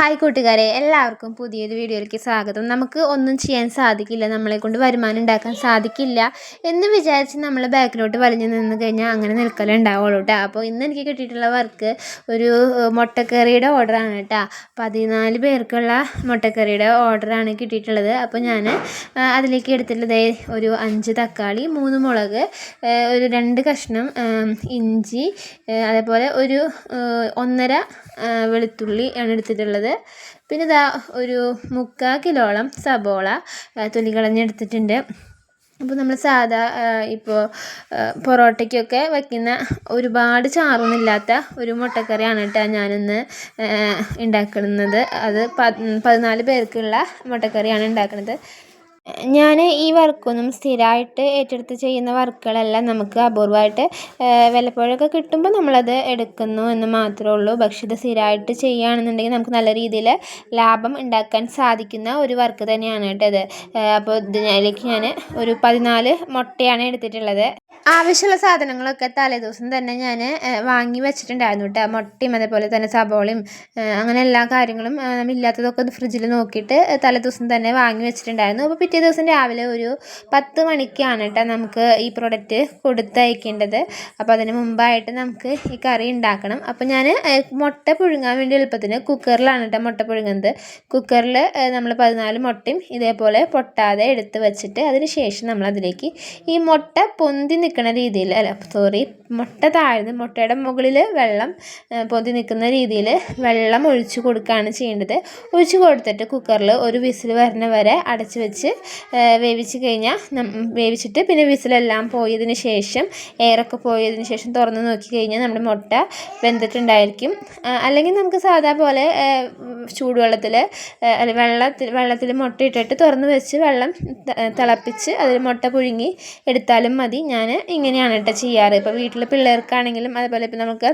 Hi കൂട്ടുകാരെ എല്ലാവർക്കും പുതിയൊരു വീഡിയോയിലേക്ക് സ്വാഗതം. നമുക്ക് ഒന്നും ചെയ്യാൻ സാധിക്കില്ല നമ്മളെ കൊണ്ട് വരുമാനം ഉണ്ടാക്കാൻ സാധിക്കില്ല എന്ന് വിചാരിച്ച് നമ്മൾ ബാക്കിലോട്ട് വലിഞ്ഞു നിന്ന് കഴിഞ്ഞാൽ അങ്ങനെ നിൽക്കലേ ഉണ്ടാവുള്ളൂ കേട്ടോ അപ്പോൾ ഇന്ന് എനിക്ക് കിട്ടിയിട്ടുള്ള വർക്ക് ഒരു മുട്ടക്കറിയുടെ ഓർഡറാണ് കേട്ടോ പതിനാല് പേർക്കുള്ള മുട്ടക്കറിയുടെ ഓർഡറാണ് കിട്ടിയിട്ടുള്ളത്. അപ്പോൾ ഞാൻ അതിലേക്ക് എടുത്തിട്ടുള്ളത് ഒരു അഞ്ച് തക്കാളി മൂന്ന് മുളക് ഒരു രണ്ട് കഷ്ണം ഇഞ്ചി അതേപോലെ ഒരു ഒന്നര വെളുത്തുള്ളി ആണ് എടുത്തിട്ടുള്ളത്. പിന്നെ ഇതാ ഒരു മുക്കാൽ കിലോളം സബോള തൊലി കളഞ്ഞെടുത്തിട്ടുണ്ട്. അപ്പോൾ നമ്മൾ സാധാ ഇപ്പോൾ പൊറോട്ടയ്ക്കൊക്കെ വയ്ക്കുന്ന ഒരുപാട് ചാറൊന്നുമില്ലാത്ത ഒരു മുട്ടക്കറിയാണ് കേട്ടോ ഞാനിന്ന് ഉണ്ടാക്കുന്നത്. അത് പതിനാല് പേർക്കുള്ള മുട്ടക്കറിയാണ് ഉണ്ടാക്കുന്നത്. ഞാൻ ഈ വർക്കൊന്നും സ്ഥിരമായിട്ട് ഏറ്റെടുത്ത് ചെയ്യുന്ന വർക്കുകളല്ല. നമുക്ക് അപൂർവമായിട്ട് വല്ലപ്പോഴൊക്കെ കിട്ടുമ്പോൾ നമ്മളത് എടുക്കുന്നു എന്ന് മാത്രമേ ഉള്ളൂ. പക്ഷെ ഇത് സ്ഥിരമായിട്ട് ചെയ്യുകയാണെന്നുണ്ടെങ്കിൽ നമുക്ക് നല്ല രീതിയിൽ ലാഭം ഉണ്ടാക്കാൻ സാധിക്കുന്ന ഒരു വർക്ക് തന്നെയാണ് കേട്ടോ ഇത്. അപ്പോൾ ഇതിലേക്ക് ഞാൻ ഒരു പതിനാല് മുട്ടയാണ് എടുത്തിട്ടുള്ളത്. ആവശ്യമുള്ള സാധനങ്ങളൊക്കെ തലേദിവസം തന്നെ ഞാൻ വാങ്ങി വെച്ചിട്ടുണ്ടായിരുന്നു കേട്ടോ മുട്ടയും അതേപോലെ തന്നെ സബോളയും അങ്ങനെ എല്ലാ കാര്യങ്ങളും ഇല്ലാത്തതൊക്കെ ഫ്രിഡ്ജിൽ നോക്കിയിട്ട് തലേദിവസം തന്നെ വാങ്ങി വെച്ചിട്ടുണ്ടായിരുന്നു. അപ്പോൾ പിറ്റേ ദിവസം രാവിലെ ഒരു പത്ത് മണിക്കാണ് കേട്ടോ നമുക്ക് ഈ പ്രോഡക്റ്റ് കൊടുത്തയക്കേണ്ടത് അപ്പോൾ അതിന് മുമ്പായിട്ട് നമുക്ക് ഈ കറി ഉണ്ടാക്കണം. അപ്പോൾ ഞാൻ മുട്ട പുഴുങ്ങാൻ വേണ്ടി എളുപ്പത്തിന് കുക്കറിലാണ് കേട്ടോ മുട്ട പുഴുങ്ങുന്നത്. കുക്കറിൽ നമ്മൾ പതിനാല് മുട്ടയും ഇതേപോലെ പൊട്ടാതെ എടുത്ത് വെച്ചിട്ട് അതിന് ശേഷം നമ്മളതിലേക്ക് ഈ മുട്ട പൊന്തി നിൽക്കുന്ന രീതിയിൽ അല്ല സോറി മുട്ട താഴ്ന്ന് മുട്ടയുടെ മുകളിൽ വെള്ളം പൊതി നിൽക്കുന്ന രീതിയിൽ വെള്ളം ഒഴിച്ച് കൊടുക്കുകയാണ് ചെയ്യേണ്ടത്. ഒഴിച്ച് കൊടുത്തിട്ട് കുക്കറിൽ ഒരു വിസിൽ വരുന്ന വരെ അടച്ച് വെച്ച് വേവിച്ച് കഴിഞ്ഞാൽ വേവിച്ചിട്ട് പിന്നെ വിസിലെല്ലാം പോയതിന് ശേഷം എയറൊക്കെ പോയതിന് ശേഷം തുറന്ന് നോക്കി കഴിഞ്ഞാൽ നമ്മുടെ മുട്ട വെന്തിട്ടുണ്ടായിരിക്കും. അല്ലെങ്കിൽ നമുക്ക് സാധാ പോലെ ചൂടുവെള്ളത്തിൽ അല്ല വെള്ളത്തിൽ വെള്ളത്തിൽ മുട്ട ഇട്ടിട്ട് തുറന്ന് വെച്ച് വെള്ളം തിളപ്പിച്ച് അതിൽ മുട്ട പുഴുങ്ങി എടുത്താലും മതി. ഞാൻ ഇങ്ങനെയാണ് കേട്ടോ ചെയ്യാറ്. ഇപ്പോൾ വീട്ടിൽ പിള്ളേർക്കാണെങ്കിലും അതുപോലെ ഇപ്പോൾ നമുക്ക്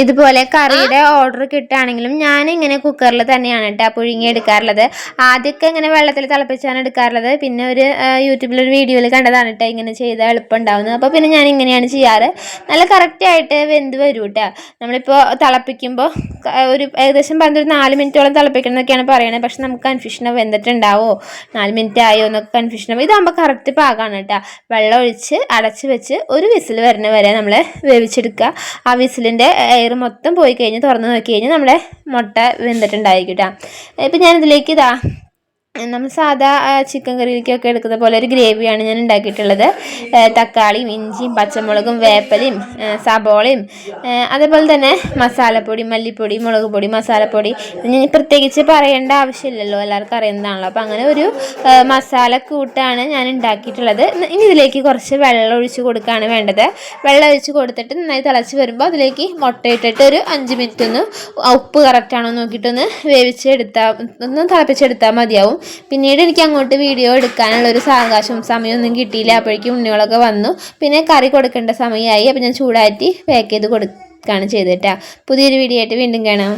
ഇതുപോലെ കറിയുടെ ഓർഡർ കിട്ടുകയാണെങ്കിലും ഞാൻ ഇങ്ങനെ കുക്കറിൽ തന്നെയാണ് കേട്ടോ പുഴുങ്ങി എടുക്കാറുള്ളത്. ആദ്യമൊക്കെ ഇങ്ങനെ വെള്ളത്തിൽ തിളപ്പിച്ചാണ് എടുക്കാറുള്ളത്. പിന്നെ ഒരു യൂട്യൂബിലൊരു വീഡിയോയിൽ കണ്ടതാണ് കേട്ടോ ഇങ്ങനെ ചെയ്താൽ എളുപ്പം ഉണ്ടാവുന്നത് അപ്പോൾ പിന്നെ ഞാൻ ഇങ്ങനെയാണ് ചെയ്യാറ്. നല്ല കറക്റ്റായിട്ട് വെന്ത് വരും കേട്ടോ നമ്മളിപ്പോൾ തിളപ്പിക്കുമ്പോൾ ഒരു ഏകദേശം പറഞ്ഞൊരു നാല് മിനിറ്റോളം തിളപ്പിക്കണം എന്നൊക്കെയാണ് പറയുന്നത് പക്ഷെ നമുക്ക് കൺഫ്യൂഷനോ വെന്തിട്ടുണ്ടാവോ നാല് മിനിറ്റ് ആയോ എന്നൊക്കെ കൺഫ്യൂഷനോ ഇതാകുമ്പോൾ കറക്റ്റ് പാകമാണ് കേട്ടോ വെള്ളം ഒഴിച്ച് അടച്ച് വെച്ച് ഒരു വിസിൽ വരുന്ന വരെ നമ്മൾ വേവിച്ചെടുക്കുക. ആ വിസിലിന്റെ എയർ മൊത്തം പോയി കഴിഞ്ഞ് തുറന്ന് നോക്കി കഴിഞ്ഞാൽ നമ്മുടെ മുട്ട വെന്തിട്ടുണ്ടായിരിക്കും കേട്ടോ ഇപ്പം ഞാനിതിലേക്ക് ഇതാ നമ്മൾ സാധാ ചിക്കൻ കറിയിലേക്കൊക്കെ എടുക്കുന്ന പോലെ ഒരു ഗ്രേവിയാണ് ഞാൻ ഉണ്ടാക്കിയിട്ടുള്ളത്. തക്കാളിയും ഇഞ്ചിയും പച്ചമുളകും വേപ്പലയും സബോളയും അതേപോലെ തന്നെ മസാലപ്പൊടി മല്ലിപ്പൊടി മുളക് പൊടി മസാലപ്പൊടി. ഞാൻ പ്രത്യേകിച്ച് പറയേണ്ട ആവശ്യമില്ലല്ലോ എല്ലാവർക്കും അറിയുന്നതാണല്ലോ. അപ്പോൾ അങ്ങനെ ഒരു മസാല കൂട്ടാണ് ഞാൻ ഉണ്ടാക്കിയിട്ടുള്ളത്. ഇനി ഇതിലേക്ക് കുറച്ച് വെള്ളം ഒഴിച്ച് കൊടുക്കുകയാണ് വേണ്ടത്. വെള്ളം ഒഴിച്ച് കൊടുത്തിട്ട് നന്നായി തിളച്ച് വരുമ്പോൾ അതിലേക്ക് മുട്ട ഇട്ടിട്ട് ഒരു അഞ്ച് മിനിറ്റ് ഒന്ന് ഉപ്പ് കറക്റ്റാണോ നോക്കിയിട്ടൊന്ന് വേവിച്ചെടുത്താൽ ഒന്ന് തിളപ്പിച്ചെടുത്താൽ മതിയാവും. പിന്നീട് എനിക്ക് അങ്ങോട്ട് വീഡിയോ എടുക്കാനുള്ള ഒരു സാവകാശവും സമയമൊന്നും കിട്ടിയില്ല. അപ്പോഴേക്കും ഉണ്ണികളൊക്കെ വന്നു. പിന്നെ കറി കൊടുക്കേണ്ട സമയമായി. അപ്പോൾ ഞാൻ ചൂടാറ്റി പാക്ക് ചെയ്ത് കൊടുക്കുകയാണ് ചെയ്തിട്ടാ. പുതിയൊരു വീഡിയോ ആയിട്ട് വീണ്ടും കാണാം.